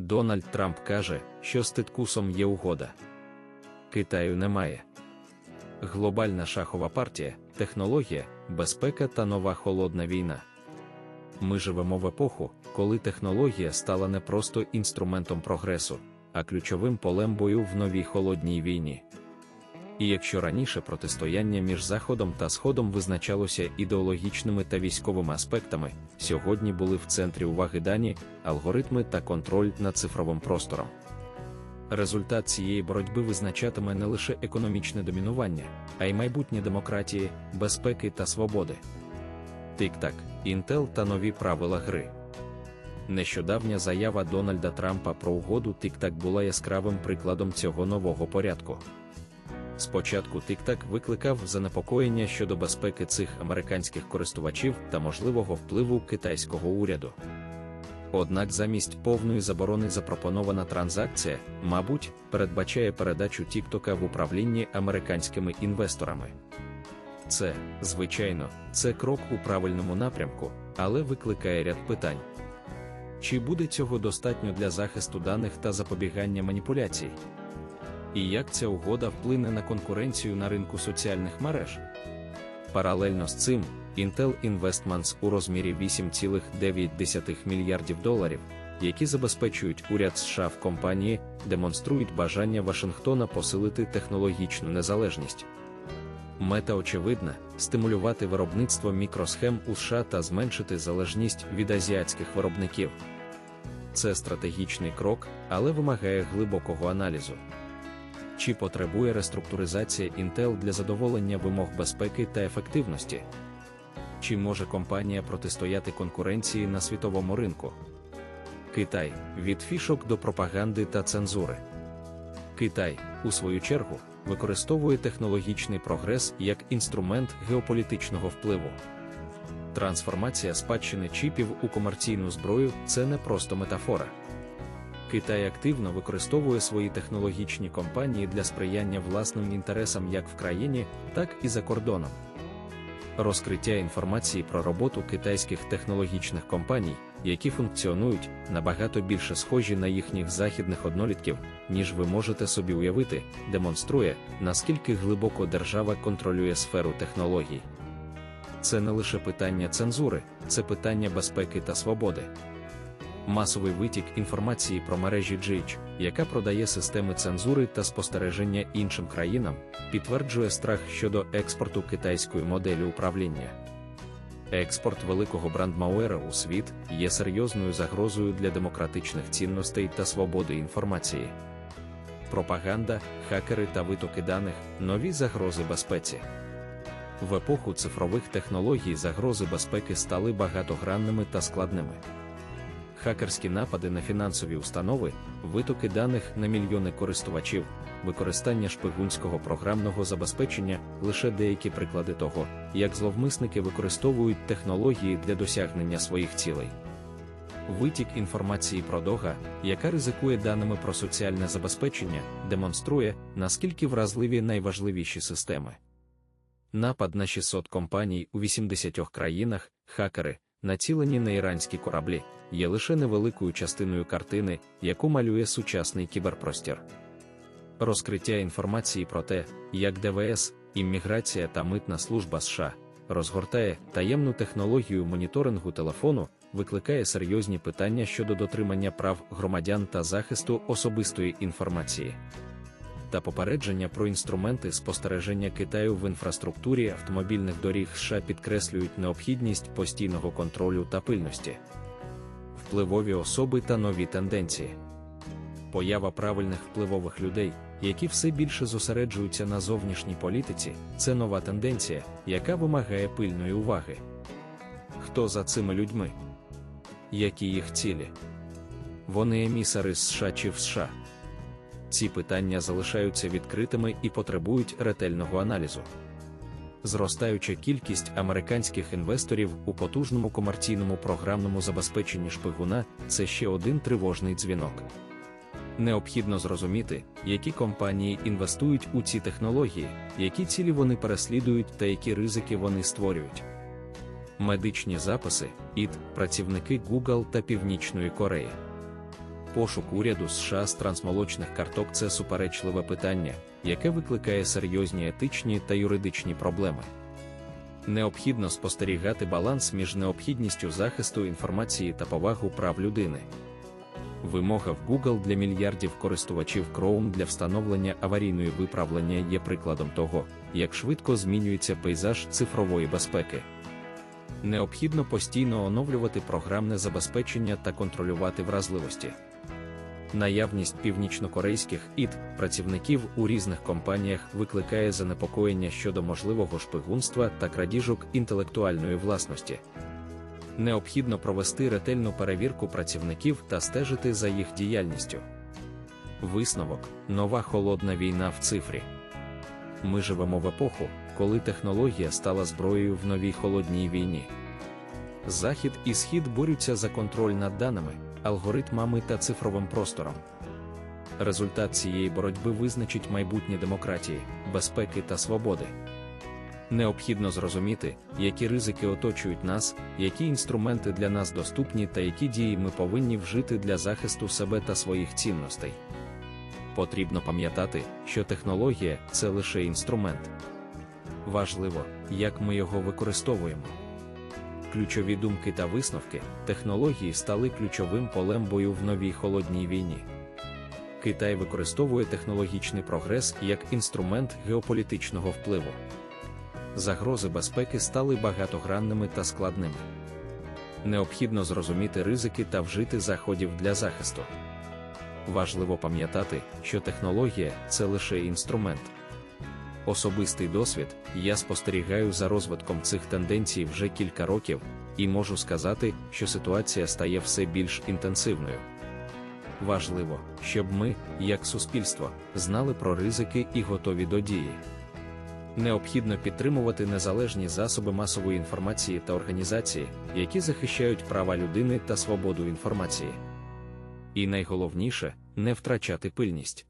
Дональд Трамп каже, що з Титкусом є угода. Китаю немає. Глобальна шахова партія, технологія, безпека та нова холодна війна. Ми живемо в епоху, коли технологія стала не просто інструментом прогресу, а ключовим полем бою в новій холодній війні. І якщо раніше протистояння між Заходом та Сходом визначалося ідеологічними та військовими аспектами, сьогодні були в центрі уваги дані, алгоритми та контроль над цифровим простором. Результат цієї боротьби визначатиме не лише економічне домінування, а й майбутнє демократії, безпеки та свободи. Тик-так, Інтел та нові правила гри. Нещодавня заява Дональда Трампа про угоду TikTok була яскравим прикладом цього нового порядку. Спочатку TikTok викликав занепокоєння щодо безпеки цих американських користувачів та можливого впливу китайського уряду. Однак замість повної заборони запропонована транзакція, мабуть, передбачає передачу TikTok в управлінні американськими інвесторами. Це, звичайно, це крок у правильному напрямку, але викликає ряд питань. Чи буде цього достатньо для захисту даних та запобігання маніпуляцій? І як ця угода вплине на конкуренцію на ринку соціальних мереж? Паралельно з цим, Intel Investments у розмірі 8,9 мільярдів доларів, які забезпечують уряд США в компанії, демонструють бажання Вашингтона посилити технологічну незалежність. Мета очевидна стимулювати виробництво мікросхем у США та зменшити залежність від азіатських виробників. Це стратегічний крок, але вимагає глибокого аналізу. Чи потребує реструктуризація Intel для задоволення вимог безпеки та ефективності? Чи може компанія протистояти конкуренції на світовому ринку? Китай від фішок до пропаганди та цензури. Китай, у свою чергу, використовує технологічний прогрес як інструмент геополітичного впливу. Трансформація спадщини чіпів у комерційну зброю це не просто метафора. Китай активно використовує свої технологічні компанії для сприяння власним інтересам як в країні, так і за кордоном. Розкриття інформації про роботу китайських технологічних компаній, які функціонують набагато більше схожі на їхніх західних однолітків, ніж ви можете собі уявити, демонструє, наскільки глибоко держава контролює сферу технологій. Це не лише питання цензури, це питання безпеки та свободи масовий витік інформації про мережі GH, яка продає системи цензури та спостереження іншим країнам, підтверджує страх щодо експорту китайської моделі управління. Експорт великого брандмауера у світ є серйозною загрозою для демократичних цінностей та свободи інформації. Пропаганда, хакери та витоки даних нові загрози безпеці. В епоху цифрових технологій загрози безпеки стали багатогранними та складними хакерські напади на фінансові установи, витоки даних на мільйони користувачів, використання шпигунського програмного забезпечення лише деякі приклади того, як зловмисники використовують технології для досягнення своїх цілей. Витік інформації про дога, яка ризикує даними про соціальне забезпечення, демонструє, наскільки вразливі найважливіші системи. Напад на 600 компаній у 80 країнах, хакери, націлені на іранські кораблі, є лише невеликою частиною картини, яку малює сучасний кіберпростір. Розкриття інформації про те, як ДВС, імміграція та митна служба США розгортає таємну технологію моніторингу телефону, викликає серйозні питання щодо дотримання прав громадян та захисту особистої інформації. Та попередження про інструменти спостереження Китаю в інфраструктурі автомобільних доріг США підкреслюють необхідність постійного контролю та пильності впливові особи та нові тенденції. Поява правильних впливових людей, які все більше зосереджуються на зовнішній політиці, це нова тенденція, яка вимагає пильної уваги. Хто за цими людьми? Які їх цілі? Вони емісари з США чи в США? Ці питання залишаються відкритими і потребують ретельного аналізу зростаюча кількість американських інвесторів у потужному комерційному програмному забезпеченні шпигуна це ще один тривожний дзвінок. Необхідно зрозуміти, які компанії інвестують у ці технології, які цілі вони переслідують та які ризики вони створюють. Медичні записи, ІТ, працівники Google та Північної Кореї. Пошук уряду США з трансмолочних карток це суперечливе питання, яке викликає серйозні етичні та юридичні проблеми. Необхідно спостерігати баланс між необхідністю захисту інформації та повагу прав людини. Вимога в Google для мільярдів користувачів Chrome для встановлення аварійної виправлення є прикладом того, як швидко змінюється пейзаж цифрової безпеки. Необхідно постійно оновлювати програмне забезпечення та контролювати вразливості. Наявність північнокорейських ІТ працівників у різних компаніях викликає занепокоєння щодо можливого шпигунства та крадіжок інтелектуальної власності. Необхідно провести ретельну перевірку працівників та стежити за їх діяльністю. Висновок нова холодна війна в цифрі. Ми живемо в епоху, коли технологія стала зброєю в новій холодній війні. Захід і схід борються за контроль над даними, алгоритмами та цифровим простором. Результат цієї боротьби визначить майбутнє демократії, безпеки та свободи. Необхідно зрозуміти, які ризики оточують нас, які інструменти для нас доступні та які дії ми повинні вжити для захисту себе та своїх цінностей. Потрібно пам'ятати, що технологія це лише інструмент. Важливо, як ми його використовуємо. Ключові думки та висновки технології стали ключовим полем бою в новій холодній війні. Китай використовує технологічний прогрес як інструмент геополітичного впливу. Загрози безпеки стали багатогранними та складними. Необхідно зрозуміти ризики та вжити заходів для захисту. Важливо пам'ятати, що технологія це лише інструмент. Особистий досвід, я спостерігаю за розвитком цих тенденцій вже кілька років, і можу сказати, що ситуація стає все більш інтенсивною. Важливо, щоб ми, як суспільство, знали про ризики і готові до дії. Необхідно підтримувати незалежні засоби масової інформації та організації, які захищають права людини та свободу інформації. І найголовніше не втрачати пильність.